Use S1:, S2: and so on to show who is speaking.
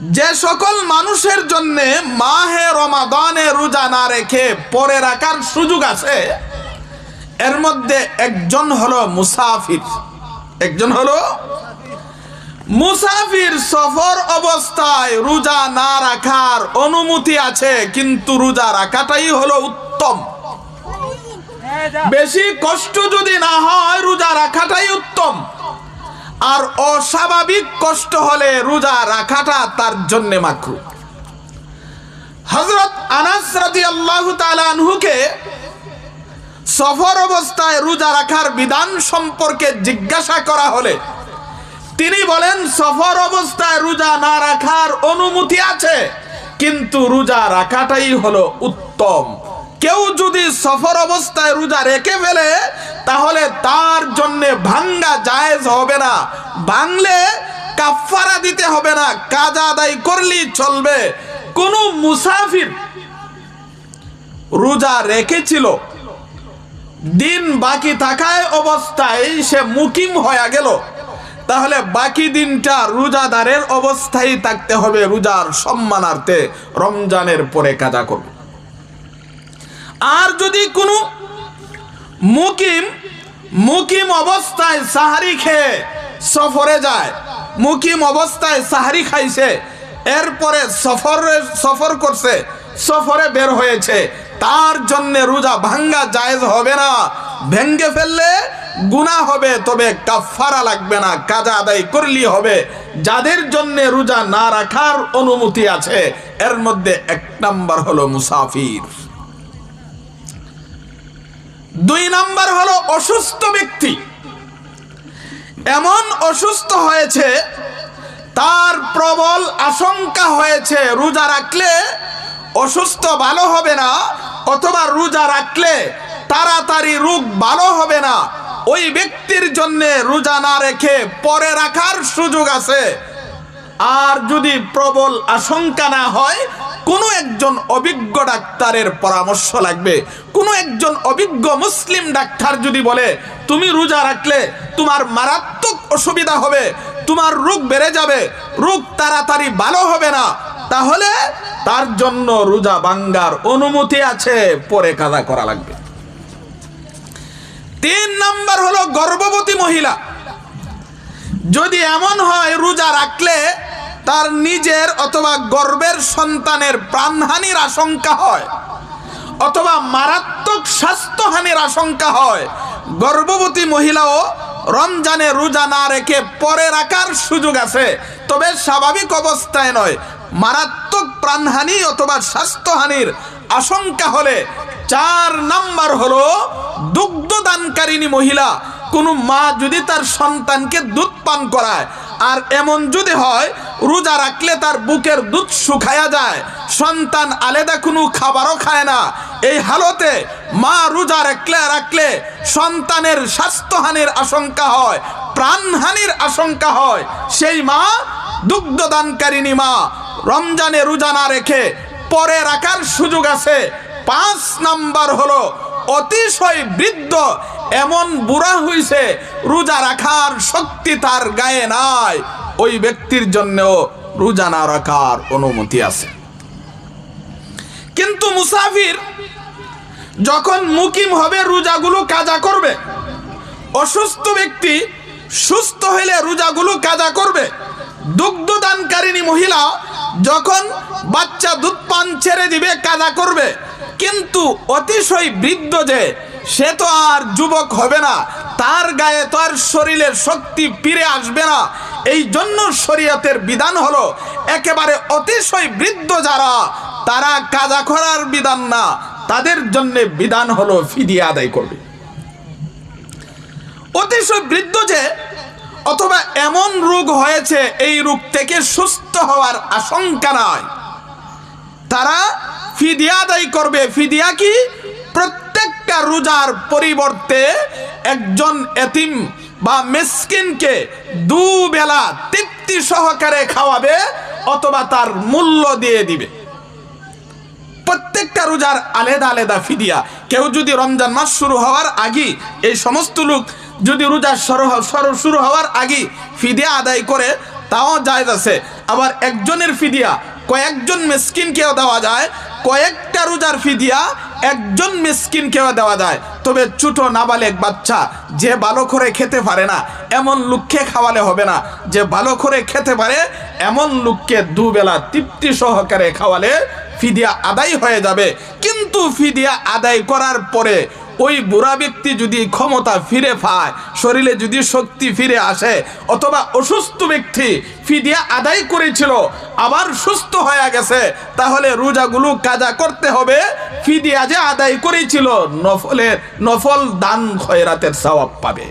S1: যে সকল মানুষের জন্য মাহে রমাদানে রোজা না রেখে পরে রাখার সুযোগ আছে, এর মধ্যে একজন হলো মুসাফির। একজন হলো মুসাফির সফর অবস্থায় রোজা না রাখার অনুমতি আছে, কিন্তু রোজা রাখাটাই হলো উত্তম। বেশি কষ্ট যদি না হয়, রোজা রাখাটাই উত্তম। আর অস্বাভাবিক কষ্ট হলে রোজা রাখাটা তার জন্য মাকরু। হজরত আনাস রাদিয়াল্লাহু তাআলা আনহুকে সফর অবস্থায় রোজা রাখার বিধান সম্পর্কে জিজ্ঞাসা করা হলে তিনি বলেন, সফর অবস্থায় রোজা না রাখার অনুমতি আছে, কিন্তু রোজা রাখাটাই হলো উত্তম। কেউ যদি সফর অবস্থায় রোজা রেখে ফেলে, তাহলে তার জন্য ভাঙ্গা জায়েজ হবে না। ভাঙলে কাফারা দিতে হবে না, কাজা আদায় করলেই চলবে। কোন মুসাফির রোজা রেখেছিল, দিন বাকি থাকায় অবস্থায় সে মুকিম হয়ে গেল। তাহলে বাকি দিনটা রোজাদারের অবস্থায় থাকতে হবে, রোজার সম্মানার্থে রমজানের পরে কাজা করবে। আর যদি কোনো মুকিম মুকিম অবস্থায় সাহারি খেয়ে সফরে যায়, মুকিম অবস্থায় সাহারি খাইছে, এরপরে সফরে, সফর করছে, সফরে বের হয়েছে, তার জন্য রোজা ভাঙ্গা জায়েজ হবে না। ভেঙ্গে ফেললে গুণা হবে, তবে কাফারা লাগবে না, কাজা আদায় করলেই হবে। যাদের জন্য রোজা না রাখার অনুমতি আছে, এর মধ্যে এক নাম্বার হলো মুসাফির। দুই নাম্বার হলো অসুস্থ ব্যক্তি। এমন অসুস্থ হয়েছে, তার প্রবল আশঙ্কা হয়েছে, রোজা রাখলে অসুস্থ ভালো হবে না, অথবা রোজা রাখলে তাড়াতাড়ি রোগ ভালো হবে না। ওই ব্যক্তির জন্য রোজা না রেখে পরে রাখার সুযোগ আছে। আর যদি প্রবল আশঙ্কা না হয়, কোনো একজন অভিজ্ঞ ডাক্তারের পরামর্শ লাগবে। কোনো একজন অভিজ্ঞ মুসলিম ডাক্তার যদি বলে, তুমি রোজা রাখলে তোমার মারাত্মক অসুবিধা হবে, তোমার রোগ বেড়ে যাবে, রোগ তাড়াতাড়ি ভালো হবে না, তাহলে তার জন্য রোজা বাঙ্গার অনুমতি আছে, পরে কাজা করা লাগবে। তিন নাম্বার হলো গর্ভবতী মহিলা। যদি এমন হয়, রোজা রাখলে তার নিজের অথবা গর্বের সন্তানের প্রাণহানির আশঙ্কা হয়, অথবা মারাত্মক স্বাস্থ্যহানির আশঙ্কা হয়। গর্ভবতী মহিলাও রমজানে রোজা না রেখে পরে রাখার সুযোগ আছে। তবে স্বাভাবিক অবস্থায় নয়, মারাত্মক প্রাণহানি অথবা স্বাস্থ্যহানির আশঙ্কা হলে চার নাম্বার হলো দুগ্ধ দানকারিনী মহিলা। কোনো মা যদি তার সন্তানকে দুধ পান করায়, আর এমন যদি হয় রোজা রাখলে তার বুকের দুধ শুকায়া যায়। সন্তান আলাদা কোনো খাবারও খায় না। এই হালতে মা রোজা রাখলে রাখলে সন্তানের স্বাস্থ্যহানির আশঙ্কা হয়, প্রাণহানির আশঙ্কা হয়। সেই মা দুগ্ধদানকারিনী মা রমজানে রোজা না রেখে পরে রাখার সুযোগ আছে। পাঁচ নাম্বার হলো, অতিশয় বৃদ্ধ এমন বুড়া হইছে, রোজা রাখার শক্তি তার গায়ে নাই। ওই ব্যক্তির জন্যও রোজা না রাখার অনুমতি আছে। কিন্তু মুসাফির যখন মুকিম হবে, রোজাগুলো কাজা করবে। অসুস্থ ব্যক্তি সুস্থ হইলে রোজাগুলো কাজা করবে। দুগ্ধদানকারিনী মহিলা যখন বাচ্চা দুধ পান ছেড়ে দিবে, কাজা করবে। কিন্তু অতিশয় বৃদ্ধ যে, সে তো আর যুবক হবে না। তার গায়ে তো আর শরীরের শক্তি ফিরে আসবে না। এই জন্য শরীয়তের বিধান হলো একেবারে অতিশয় বৃদ্ধ যারা, তারা কাজা করার বিধান না, তাদের জন্য বিধান হলো ফিদিয়া আদায় করবে। অতিশয় বৃদ্ধ যে, অথবা এমন রোগ হয়েছে এই রোগ থেকে সুস্থ হওয়ার আশঙ্কা নাই। তারা ফিদিয়া আদায় করবে। ফিদিয়া কি? প্রত্যেকটা রোজার পরিবর্তে একজন এতিম বা মেসকিনকে দুবেলা তৃপ্তি সহকারে খাওয়াবে অথবা তার মূল্য দিয়ে দিবে। প্রত্যেকটা রোজার আলাদা আলাদা ফিদিয়া। কেউ যদি রমজান মাস শুরু হওয়ার আগে এই সমস্ত লোক যদি রোজা শুরু- শুরু হওয়ার আগে ফিদিয়া আদায় করে, তাও যায় আছে। আবার একজনের ফিদিয়া কয়েকজন মিসকিনকেও দেওয়া যায় কয়েকটা রোজার ফিদিয়া একজন মিসকিনকেও দেওয়া যায়। তবে ছোট নাবালেক বাচ্চা, যে ভালো করে খেতে পারে না, এমন লোককে খাওয়ালে হবে না। যে ভালো করে খেতে পারে, এমন লোককে দুবেলা তৃপ্তি সহকারে খাওয়ালে ফিদিয়া আদায় হয়ে যাবে। কিন্তু ফিদিয়া আদায় করার পরে ওই বুড়া ব্যক্তি যদি ক্ষমতা ফিরে পায়, শরীরে যদি শক্তি ফিরে আসে, অথবা অসুস্থ ব্যক্তি ফিদিয়া আদায় করেছিল, আবার সুস্থ হয়ে গেছে, তাহলে রোজাগুলো কাজা করতে হবে। ফিদিয়া যে আদায় করেছিল, নফলের, নফল দান খয়রাতের সওয়াব পাবে।